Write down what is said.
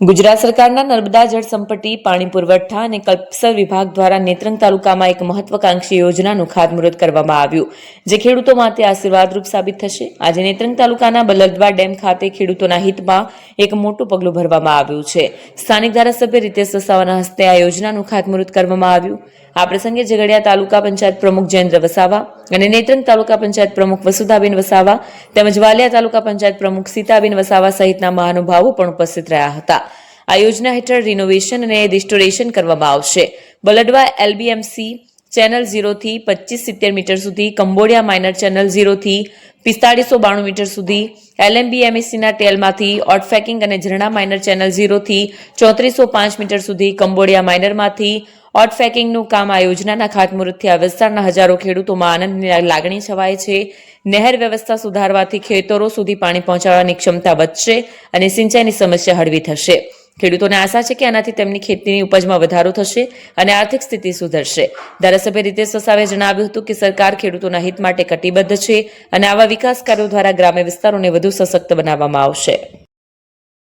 ગુજરાત સરકારના નર્મદા જળ સંપત્તિ, પાણી પુરવઠા અને કલ્પસર વિભાગ દ્વારા નેત્રંગ તાલુકામાં એક મહત્વાકાંક્ષી યોજનાનું ખાતમુહૂર્ત કરવામાં આવ્યું, જે ખેડૂતો માટે આશીર્વાદરૂપ સાબિત થશે. આજે નેત્રંગ તાલુકાના બલદવા ડેમ ખાતે ખેડૂતોના હિતમાં એક મોટું પગલું ભરવામાં આવ્યું છે. સ્થાનિક ધારાસભ્ય રીતેશ વસાવાના હસ્તે આ યોજનાનું ખાતમુહૂર્ત કરવામાં આવ્યું. આ પ્રસંગે ઝઘડિયા તાલુકા પંચાયત પ્રમુખ જયેન્દ્ર વસાવા અને નેત્રંગ તાલુકા પંચાયત પ્રમુખ વસુધાબેન વસાવા તેમજ વાલિયા તાલુકા પંચાયત પ્રમુખ સીતાબેન વસાવા સહિતના મહાનુભાવો પણ ઉપસ્થિત રહ્યા હતા. આ યોજના હેઠળ રિનોવેશન અને રિસ્ટોરેશન કરવામાં આવશે. બલડવા એલબીએમસી ચેનલ ઝીરોથી પચીસ સિત્તેર મીટર સુધી, કંબોડિયા માઇનર ચેનલ ઝીરોથી પિસ્તાળીસો બાણું મીટર સુધી એલએમબીએમએસસીના ટેલમાંથી ઓટફેકિંગ અને ઝરણા માઇનર ચેનલ ઝીરોથી ચોત્રીસો પાંચ મીટર સુધી, કંબોડિયા માઇનરમાંથી ઓટફેકિંગનું કામ આ યોજનાના ખાતમુહૂર્તથી આ વિસ્તારના હજારો ખેડૂતોમાં આનંદની લાગણી છવાય છે. નહેર વ્યવસ્થા સુધારવાથી ખેતરો સુધી પાણી પહોંચાડવાની ક્ષમતા વધશે અને સિંચાઈની સમસ્યા હળવી થશે. ખેડૂતોને આશા છે કે આનાથી તેમની ખેતીની ઉપજમાં વધારો થશે અને આર્થિક સ્થિતિ સુધરશે. ધારાસભ્ય રીતેશ વસાવે જણાવ્યું હતું કે સરકાર ખેડૂતોના હિત માટે કટિબદ્ધ છે અને આવા વિકાસ કાર્યો દ્વારા ગ્રામ્ય વિસ્તારોને વધુ સશક્ત બનાવવામાં આવશે.